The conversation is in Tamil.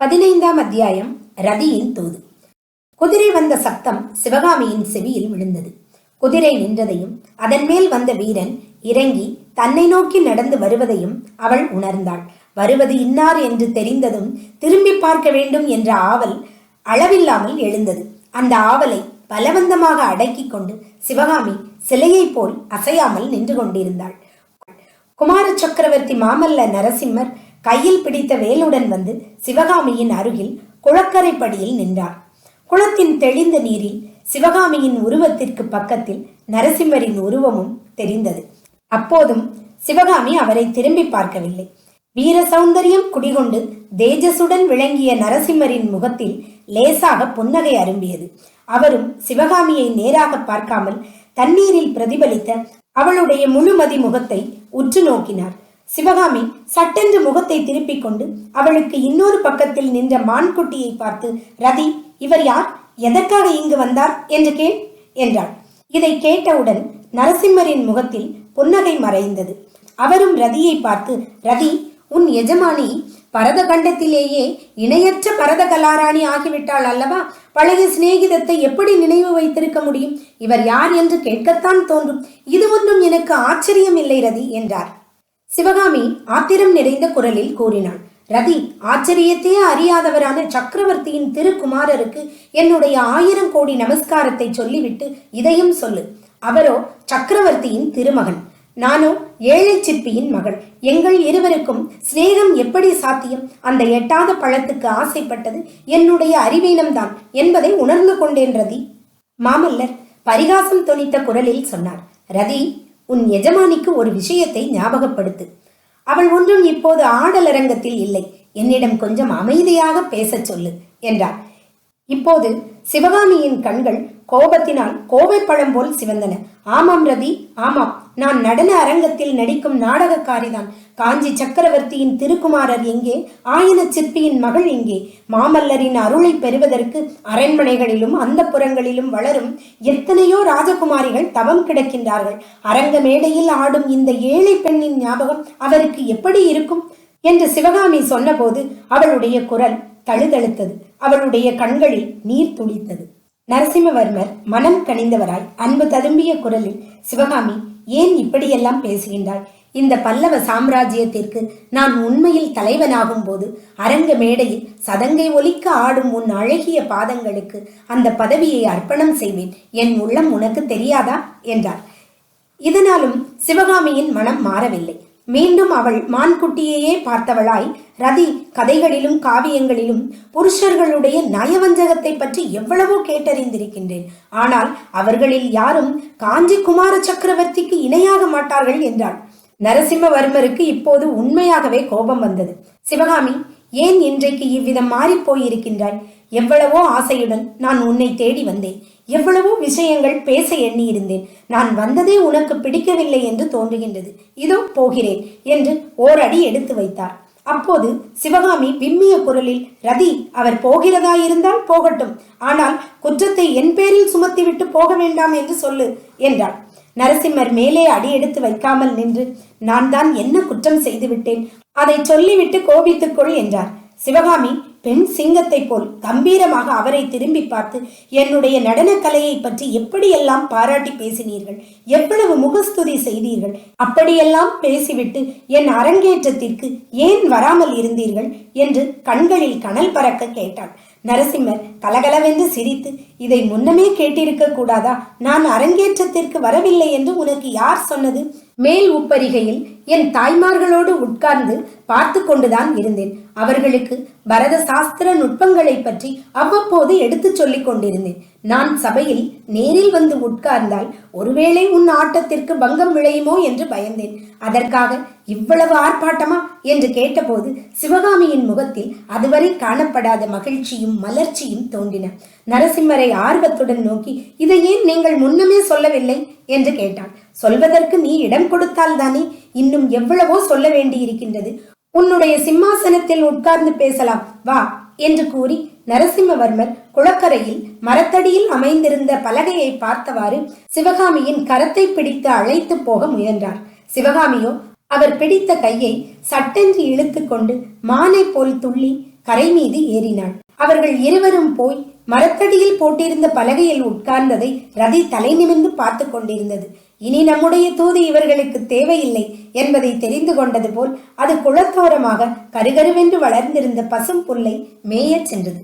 பதினைந்தாம் அத்தியாயம் ரதியின் தூது. குதிரை வந்த சத்தம் சிவகாமியின் செவியில் விழுந்தது. குதிரை நின்றதையும் அதன் மேல் வந்த வீரன் இறங்கி தன்னை நோக்கி நடந்து வருவதையும் அவள் உணர்ந்தாள். வருவது இன்னார் என்று தெரிந்ததும் திரும்பி பார்க்க வேண்டும் என்ற ஆவல் அளவில்லாமல் எழுந்தது. அந்த ஆவலை பலவந்தமாக அடக்கிக் கொண்டு சிவகாமி சிலையைப் போல் அசையாமல் நின்று கொண்டிருந்தாள். குமார சக்கரவர்த்தி மாமல்ல நரசிம்மர் கையில் பிடித்த வேலுடன் வந்து சிவகாமியின் அருகில் குளக்கரைப்படியில் நின்றார். குளத்தின் தெளிந்த நீரில் சிவகாமியின் உருவத்திற்கு பக்கத்தில் நரசிம்மரின் உருவமும் தெரிந்தது. அப்போதும் சிவகாமி அவரை திரும்பி பார்க்கவில்லை. வீர சௌந்தரியம் குடிகொண்டு தேஜசுடன் விளங்கிய நரசிம்மரின் முகத்தில் லேசாக புன்னகை அரும்பியது. அவரும் சிவகாமியை நேராக பார்க்காமல் தண்ணீரில் பிரதிபலித்த அவளுடைய முழுமதி முகத்தை உற்று நோக்கினார். சிவகாமி சட்டென்று முகத்தை திருப்பிக் கொண்டு அவளுக்கு இன்னொரு பக்கத்தில் நின்ற மான்குட்டியை பார்த்து ரதி இவர் யார்? எதற்காக இங்கு வந்தார்? என்று கேள் என்றாள். இதை கேட்டவுடன் நரசிம்மரின் முகத்தில் புன்னகை மறைந்தது. அவரும் ரதியை பார்த்து ரதி உன் எஜமானி பரத கண்டத்திலேயே இணையற்ற பரத கலாராணி ஆகிவிட்டாள் அல்லவா? பழைய சிநேகிதத்தை எப்படி நினைவு வைத்திருக்க முடியும்? இவர் யார் என்று கேட்கத்தான் தோன்றும். இது ஒன்றும் எனக்கு ஆச்சரியம் இல்லை ரதி என்றார். சிவகாமி ஆத்திரம் நிறைந்த குரலில் கூறினாள் ரதி ஆச்சரியத்தையே அறியாதவரான சக்கரவர்த்தியின் திருக்குமாரருக்கு என்னுடைய ஆயிரம் கோடி நமஸ்காரத்தை சொல்லிவிட்டு இதையும் சொல்லு. அவரோ சக்கரவர்த்தியின் திருமகன். நானோ ஏழை சிற்பியின் மகள். எங்கள் இருவருக்கும் சிநேகம் எப்படி சாத்தியம்? அந்த எட்டாத பழத்துக்கு ஆசைப்பட்டது என்னுடைய அறிவீனம்தான் என்பதை உணர்ந்து கொண்டேன் ரதி. மாமல்லர் பரிகாசம் தொனித்த குரலில் சொன்னார் ரதி உன் எஜமானிக்கு ஒரு விஷயத்தை ஞாபகப்படுத்து. அவள் ஒன்றும் இப்போது ஆடலரங்கத்தில் இல்லை. என்னிடம் கொஞ்சம் அமைதியாக பேசச் சொல்லு என்றார் இப்போது சிவகாமியின் கண்கள் கோபத்தினால் கோவைப்பழம் போல் சிவந்தன. ஆமாம் ரதி ஆமாம். நான் நடன அரங்கத்தில் நடிக்கும் நாடகக்காரிதான். காஞ்சி சக்கரவர்த்தியின் திருக்குமாரர் எங்கே? ஆயன சிற்பியின் மகள் எங்கே? மாமல்லரின் அருளை பெறுவதற்கு அரண்மனைகளிலும் அந்த புறங்களிலும் வளரும் எத்தனையோ ராஜகுமாரிகள் தவம் கிடக்கின்றார்கள். அரங்க மேடையில் ஆடும் இந்த ஏழை பெண்ணின் ஞாபகம் அவருக்கு எப்படி இருக்கும்? என்று சிவகாமி சொன்னபோது அவளுடைய குரல் தழுதழுத்தது. அவளுடைய கண்களில் நீர் துளித்தது. நரசிம்மவர்மர் மனம் கனிந்தவராய் அன்பு ததும்பிய குரலில் சிவகாமி ஏன் இப்படியெல்லாம் பேசுகின்றாய்? இந்த பல்லவ சாம்ராஜ்யத்திற்கு நான் உண்மையில் தலைவனாகும் போது அரங்க மேடையில் சதங்கை ஒலிக்க ஆடும் உன் அழகிய பாதங்களுக்கு அந்த பதவியை அர்ப்பணம் செய்வேன். என் உள்ளம் உனக்கு தெரியாதா? என்றார் இதனாலும் சிவகாமியின் மனம் மாறவில்லை. மீண்டும் அவள் மான்குட்டியையே பார்த்தவளாய் ரதி கதைகளிலும் காவியங்களிலும் புருஷர்களுடைய நயவஞ்சகத்தை பற்றி எவ்வளவோ கேட்டறிந்திருக்கின்றேன். ஆனால் அவர்களில் யாரும் காஞ்சி குமார சக்கரவர்த்திக்கு இணையாக மாட்டார்கள் என்றாள். நரசிம்மவர்மருக்கு இப்போது உண்மையாகவே கோபம் வந்தது. சிவகாமி ஏன் இன்றைக்கு இவ்விதம் மாறிப் போயிருக்கின்றாய்? எவ்வளவோ ஆசையுடன் நான் உன்னை தேடி வந்தேன். எவ்வளவோ விஷயங்கள் பேச எண்ணியிருந்தேன். நான் வந்ததே உனக்கு பிடிக்கவில்லை என்று தோன்றுகின்றது. இதோ போகிறேன் என்று ஓரடி எடுத்து வைத்தார். அப்போது சிவகாமி விம்மிய குரலில் ரதி அவர் போகிறதா இருந்தால் போகட்டும். ஆனால் குற்றத்தை என் பேரில் சுமத்திவிட்டு போக வேண்டாம் என்று சொல்லு என்றாள். நரசிம்மர் மேலே அடி எடுத்து வைக்காமல் நின்று நான் தான் என்ன குற்றம் செய்துவிட்டேன்? அதை சொல்லிவிட்டு கோபித்துக்கொள் என்றார். சிவகாமி பெண் சிங்கத்தை போல் கம்பீரமாக அவரை திரும்பி பார்த்து என்னுடைய நடனக்கலையை பற்றி எப்படியெல்லாம் பாராட்டி பேசினீர்கள்? எவ்வளவு முகஸ்துதி செய்தீர்கள்? அப்படியெல்லாம் பேசிவிட்டு என் அரங்கேற்றத்திற்கு ஏன் வராமல் இருந்தீர்கள்? என்று கண்களில் கனல் பறக்க கேட்டாள் நரசிம்மர் கலகலவென்று சிரித்து இதை முன்னமே கேட்டிருக்க கூடாதா? நான் அரங்கேற்றத்திற்கு வரவில்லை என்று உனக்கு யார் சொன்னது? மேல் உப்பரிகையில் என் தாய்மார்களோடு உட்கார்ந்து பார்த்து கொண்டுதான் இருந்தேன். அவர்களுக்கு பரத சாஸ்திர நுட்பங்களை பற்றி அவ்வப்போது எடுத்துச் சொல்லிக் கொண்டிருந்தேன். நான் சபையில் நேரில் வந்து உட்கார்ந்தால் ஒருவேளை உன் ஆட்டத்திற்கு பங்கம் விளையுமோ என்று பயந்தேன். அதற்காக இவ்வளவு ஆர்ப்பாட்டமா என்று கேட்டபோது சிவகாமியின் முகத்தில் அதுவரை காணப்படாத மகிழ்ச்சியும் மலர்ச்சியும் தோன்றின. நரசிம்மரை ஆர்வத்துடன் நோக்கி இதை ஏன் நீங்கள் முன்னமே சொல்லவில்லை? என்று கேட்டான். சொல்வதற்கு நீ இடம் கொடுத்தால் தானே இன்னும் எவ்வளவோ சொல்ல வேண்டியிருக்கின்றது. உன்னுடைய சிம்மாசனத்தில் உட்கார்ந்து பேசலாம். வா என்று கூறி நரசிம்மவர்மர் குளக்கரையில் மரத்தடியில் அமைந்திருந்த பலகையை பார்த்தவாறு சிவகாமியின் கரத்தை பிடித்து அழைத்து போக முயன்றார். சிவகாமியோ அவர் பிடித்த கையை சட்டென்று இழுத்துக்கொண்டு மானை போல் துள்ளி கரை மீது ஏறினாள். அவர்கள் இருவரும் போய் மரத்தடியில் போட்டிருந்த பலகையில் உட்கார்ந்ததை ரதி தலை நிமிர்ந்து பார்த்து கொண்டிருந்தது. இனி நம்முடைய தூது இவர்களுக்கு தேவையில்லை என்பதை தெரிந்து கொண்டது போல் அது குளத்தோரமாக கருகருவென்று வளர்ந்திருந்த பசும் புல்லை மேயச் சென்றது.